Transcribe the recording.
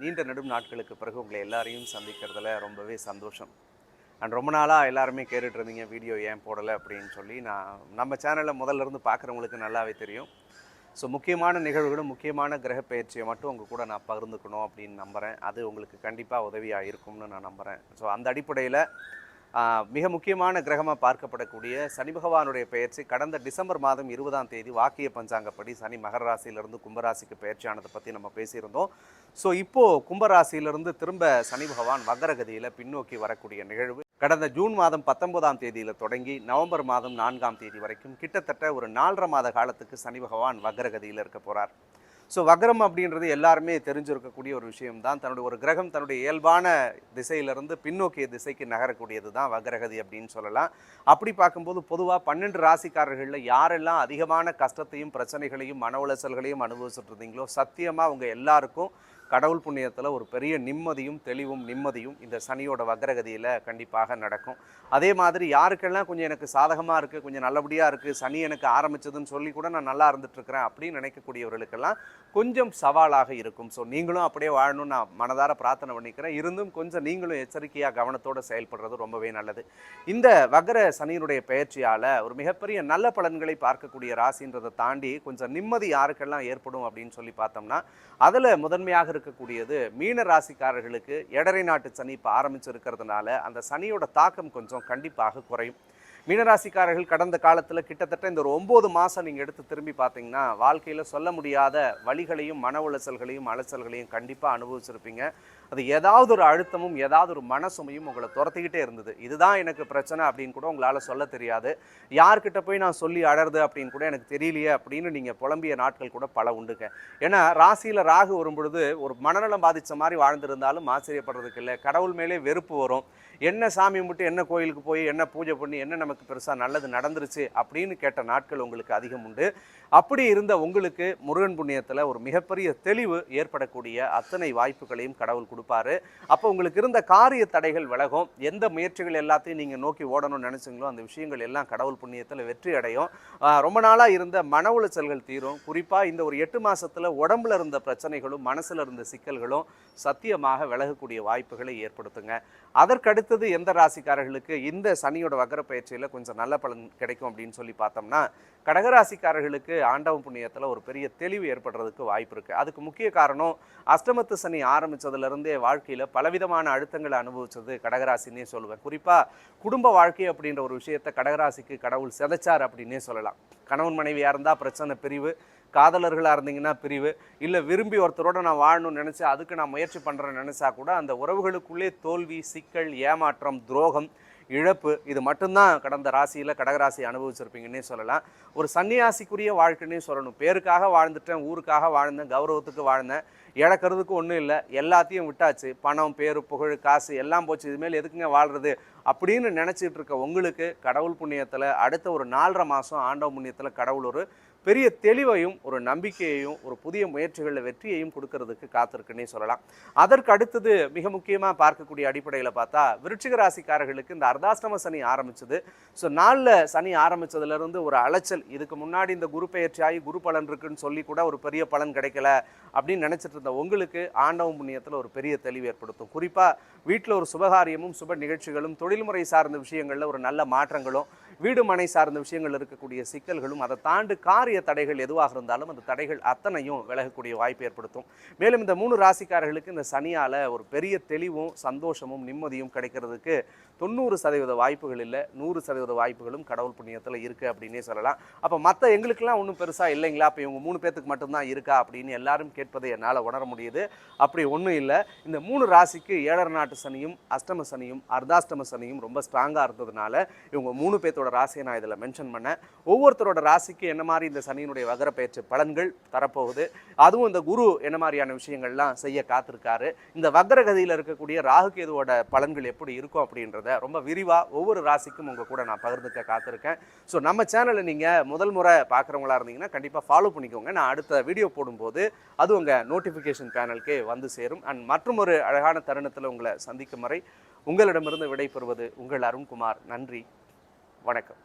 நீண்ட நெடும் நாட்களுக்கு பிறகு உங்களை எல்லாரையும் சந்திக்கிறதுல ரொம்பவே சந்தோஷம். அண்ட் ரொம்ப நாளாக எல்லாருமே கேட்டுட்டு இருந்தீங்க வீடியோ ஏன் போடலை? அப்படின்னு சொல்லி நான் நம்ம சேனலில் முதல்ல இருந்து பார்க்குறவங்களுக்கு நல்லாவே தெரியும். ஸோ முக்கியமான நிகழ்வுகளும் முக்கியமான கிரக பயிற்சியை மட்டும் உங்கள் கூட நான் பகிர்ந்துக்கணும் அப்படின்னு நம்புகிறேன் அது உங்களுக்கு கண்டிப்பாக உதவியாக இருக்கும்னு நான் நம்புகிறேன் ஸோ அந்த அடிப்படையில் மிக முக்கியமான கிரகமாக பார்க்கப்படக்கூடிய சனி பகவானுடைய பெயர்ச்சி கடந்த டிசம்பர் மாதம் இருபதாம் தேதி வாக்கிய பஞ்சாங்கப்படி சனி மகர ராசியிலிருந்து கும்பராசிக்கு பெயர்ச்சியானதை பற்றி நம்ம பேசியிருந்தோம். ஸோ இப்போது கும்பராசியிலிருந்து திரும்ப சனி பகவான் வக்கரகதியில் பின்னோக்கி வரக்கூடிய நிகழ்வு கடந்த ஜூன் மாதம் பத்தொன்பதாம் தேதியில் தொடங்கி நவம்பர் மாதம் நான்காம் தேதி வரைக்கும் கிட்டத்தட்ட ஒரு நாலரை மாத காலத்துக்கு சனி பகவான் வக்கரகதியில் இருக்க போகிறார் ஸோ வக்ரம் அப்படின்றது எல்லாருமே தெரிஞ்சிருக்கக்கூடிய ஒரு விஷயம்தான். தன்னுடைய ஒரு கிரகம் தன்னுடைய இயல்பான திசையிலிருந்து பின்னோக்கிய திசைக்கு நகரக்கூடியது தான் வக்ரகதி அப்படின்னு சொல்லலாம். அப்படி பார்க்கும்போது பொதுவாக பன்னெண்டு ராசிக்காரர்களில் யாரெல்லாம் அதிகமான கஷ்டத்தையும் பிரச்சனைகளையும் மன உளைச்சல்களையும் அனுபவிச்சுட்டு இருந்தீங்களோ சத்தியமாக அவங்க எல்லாருக்கும் கடவுள் புண்ணியத்தில் ஒரு பெரிய நிம்மதியும் தெளிவும் நிம்மதியும் இந்த சனியோட வக்ரகதியில் கண்டிப்பாக நடக்கும். அதே மாதிரி யாருக்கெல்லாம் கொஞ்சம் எனக்கு சாதகமாக இருக்குது கொஞ்சம் நல்லபடியாக இருக்குது சனி எனக்கு ஆரம்பித்ததுன்னு சொல்லி கூட நான் நல்லா இருந்துட்டுருக்கிறேன் அப்படின்னு நினைக்கக்கூடியவர்களுக்கெல்லாம் கொஞ்சம் சவாலாக இருக்கும். ஸோ நீங்களும் அப்படியே வாழணும்னு நான் மனதார பிரார்த்தனை பண்ணிக்கிறேன். இருந்தும் கொஞ்சம் நீங்களும் எச்சரிக்கையாக கவனத்தோடு செயல்படுறது ரொம்பவே நல்லது. இந்த வக்ர சனியினுடைய பெயர்ச்சியால் ஒரு மிகப்பெரிய நல்ல பலன்களை பார்க்கக்கூடிய ராசின்றதை தாண்டி கொஞ்சம் நிம்மதி யாருக்கெல்லாம் ஏற்படும் அப்படின்னு சொல்லி பார்த்தோம்னா அதில் முதன்மையாக இருக்கக்கூடியது மீன ராசிக்காரர்களுக்கு எடரை நாட்டு சனி இப்போ ஆரம்பிச்சிருக்கிறதுனால அந்த சனியோட தாக்கம் கொஞ்சம் கண்டிப்பாக குறையும். மீனராசிக்காரர்கள் கடந்த காலத்தில் கிட்டத்தட்ட இந்த ஒரு ஒம்பது மாதம் நீங்கள் எடுத்து திரும்பி பார்த்தீங்கன்னா வாழ்க்கையில் சொல்ல முடியாத வழிகளையும் மன உளைச்சல்களையும் அலைச்சல்களையும் கண்டிப்பாக அனுபவிச்சிருப்பீங்க. அது ஏதாவது ஒரு அழுத்தமும் ஏதாவது ஒரு மனசுமையும் உங்களை துரத்திக்கிட்டே இருந்தது. இதுதான் எனக்கு பிரச்சனை அப்படின்னு கூட உங்களால் சொல்ல தெரியாது. யார்கிட்ட போய் நான் சொல்லி அழறது அப்படின்னு கூட எனக்கு தெரியலையே அப்படின்னு நீங்கள் புலம்பிய நாட்கள் கூட பல உண்டுங்க. ஏன்னா ராசியில் ராகு வரும்பொழுது ஒரு மனநலம் பாதித்த மாதிரி வாழ்ந்திருந்தாலும் ஆச்சரியப்படுறதுக்கு இல்லை. கடவுள் மேலே வெறுப்பு வரும். என்ன சாமி கும்பிட்டு என்ன கோயிலுக்கு போய் என்ன பூஜை பண்ணி என்ன நமக்கு பெருசாக நல்லது நடந்துருச்சு அப்படின்னு கேட்ட நாட்கள் உங்களுக்கு அதிகம் உண்டு. அப்படி இருந்த உங்களுக்கு முருகன் புண்ணியத்தில் ஒரு மிகப்பெரிய தெளிவு ஏற்படக்கூடிய அத்தனை வாய்ப்புகளையும் கடவுள் கொடுப்பாரு. அப்போ உங்களுக்கு இருந்த காரிய தடைகள் விலகும். எந்த முயற்சிகள் எல்லாத்தையும் நீங்கள் நோக்கி ஓடணும்னு நினச்சிங்களோ அந்த விஷயங்கள் எல்லாம் கடவுள் புண்ணியத்தில் வெற்றி அடையும். ரொம்ப நாளாக இருந்த மன உளைச்சல்கள் தீரும். குறிப்பாக இந்த ஒரு எட்டு மாதத்தில் உடம்புல இருந்த பிரச்சனைகளும் மனசில் இருந்த சிக்கல்களும் சத்தியமாக விலகக்கூடிய வாய்ப்புகளை ஏற்படுத்துங்க. அதற்கடுத்தது எந்த ராசிக்காரர்களுக்கு இந்த சனியோட வக்கர பயிற்சியில் கொஞ்சம் நல்ல பலன் கிடைக்கும் அப்படின்னு சொல்லி பார்த்தோம்னா கடகராசிக்காரர்களுக்கு ஆண்டவன் புண்ணியத்தில் ஒரு பெரிய தெளிவு ஏற்படுறதுக்கு வாய்ப்பு இருக்குது அதுக்கு முக்கிய காரணம் அஷ்டமத்து சனி ஆரம்பித்ததுலேருந்து வாழ்க்கையில் பலவிதமான அழுத்தங்களை அனுபவிச்சது கடகராசின்னே சொல்லுவேன். குறிப்பாக குடும்ப வாழ்க்கை அப்படின்ற ஒரு விஷயத்தை கடகராசிக்கு கடவுள் செதைச்சார் அப்படின்னே சொல்லலாம். கணவன் மனைவியாக இருந்தால் பிரச்சனை பிரிவு காதலர்களாக இருந்தீங்கன்னா பிரிவு இல்லை விரும்பி ஒருத்தரோட நான் வாழணும்னு நினச்சி அதுக்கு நான் முயற்சி பண்ணுறேன்னு நினச்சா கூட அந்த உறவுகளுக்குள்ளே தோல்வி சிக்கல் ஏமாற்றம் துரோகம் இழப்பு இது மட்டும்தான் கடந்த ராசியில் கடகராசி அனுபவிச்சிருப்பீங்கன்னே சொல்லலாம். ஒரு சன்னியாசிக்குரிய வாழ்க்கைன்னே சொல்லணும். பேருக்காக வாழ்ந்துட்டேன் ஊருக்காக வாழ்ந்தேன் கௌரவத்துக்கு வாழ்ந்தேன் இழக்கிறதுக்கு ஒன்றும் இல்லை. எல்லாத்தையும் விட்டாச்சு. பணம் பேர் புகழ் காசு எல்லாம் போச்சு. இதுமேல் எதுக்குங்க வாழ்றது? அப்படின்னு நினச்சிட்டு இருக்க உங்களுக்கு கடவுள் புண்ணியத்தில் அடுத்த ஒரு நாலரை மாதம் ஆண்டவ புண்ணியத்தில் கடவுள் ஒரு பெரிய தெளிவையும் ஒரு நம்பிக்கையையும் ஒரு புதிய முயற்சிகளில் வெற்றியையும் கொடுக்கறதுக்கு காத்திருக்குன்னே சொல்லலாம். அதற்கு அடுத்தது மிக முக்கியமாக பார்க்கக்கூடிய அடிப்படையில் பார்த்தா விருச்சிக ராசிக்காரர்களுக்கு இந்த அர்த்தாஷ்டம சனி ஆரம்பிச்சது. ஸோ நாளில் சனி ஆரம்பித்ததுலேருந்து ஒரு அலைச்சல் இதுக்கு முன்னாடி இந்த குரு பெயர்ச்சியாகி குரு பலன் இருக்குன்னு சொல்லி கூட ஒரு பெரிய பலன் கிடைக்கல அப்படின்னு நினச்சிட்டு இருந்த உங்களுக்கு ஆண்டவம் புண்ணியத்தில் ஒரு பெரிய தெளிவு ஏற்படுத்தும். குறிப்பாக வீட்டில் ஒரு சுபகாரியமும் சுப நிகழ்ச்சிகளும் தொழில்முறை சார்ந்த விஷயங்களில் ஒரு நல்ல மாற்றங்களும் வீடு மனை சார்ந்த விஷயங்கள் இருக்கக்கூடிய சிக்கல்களும் அதை தாண்டு காரிய தடைகள் எதுவாக இருந்தாலும் அந்த தடைகள் அத்தனையும் விலகக்கூடிய வாய்ப்பு ஏற்படுத்தும். மேலும் இந்த மூணு ராசிக்காரர்களுக்கு இந்த சனியால் ஒரு பெரிய தெளிவும் சந்தோஷமும் நிம்மதியும் கிடைக்கிறதுக்கு தொண்ணூறு சதவீத வாய்ப்புகள் இல்லை நூறு சதவீத வாய்ப்புகளும் கடவுள் புண்ணியத்தில் இருக்குது அப்படின்னே சொல்லலாம். அப்போ மற்ற எங்களுக்கெல்லாம் ஒன்றும் பெருசாக இல்லைங்களா? அப்போ இவங்க மூணு பேத்துக்கு மட்டும்தான் இருக்கா அப்படின்னு எல்லாரும் கேட்பதை என்னால் உணர முடியுது. அப்படி ஒன்றும் இல்லை. இந்த மூணு ராசிக்கு ஏழரை நாட்டு சனியும் அஷ்டம சனியும் அர்த்தாஷ்டம சனியும் ரொம்ப ஸ்ட்ராங்காக இருந்ததுனால இவங்க மூணு பேர்த்தோட ராசியை நான் இதில் மென்ஷன் பண்ணேன். ஒவ்வொருத்தரோட ராசிக்கு என்ன மாதிரி இந்த சனியினுடைய வகர பயிற்சி பலன்கள் தரப்போகுது. அதுவும் இந்த குரு என்ன மாதிரியான விஷயங்கள்லாம் செய்ய காத்திருக்காரு. இந்த வக்ரகதியில் இருக்கக்கூடிய ராகுகேதுவோட பலன்கள் எப்படி இருக்கும் அப்படின்றத ரொம்ப விரிவாக ஒவ்வொரு ராசிக்கும் உங்கள் கூட நான் பகிர்ந்துக்க காத்திருக்கேன். ஸோ நம்ம சேனலை நீங்கள் முதல் முறை பார்க்குறவங்களா இருந்தீங்கன்னா கண்டிப்பாக ஃபாலோ பண்ணிக்கோங்க. நான் அடுத்த வீடியோ போடும்போது அது உங்கள் நோட்டிஃபிகேஷன் பேனலுக்கே வந்து சேரும். அண்ட் மற்றும் ஒரு அழகான தருணத்தில் உங்களை சந்திக்கும் வரை உங்களிடமிருந்து விடைபெறுவது உங்கள் அருண்குமார். நன்றி. வணக்கம்.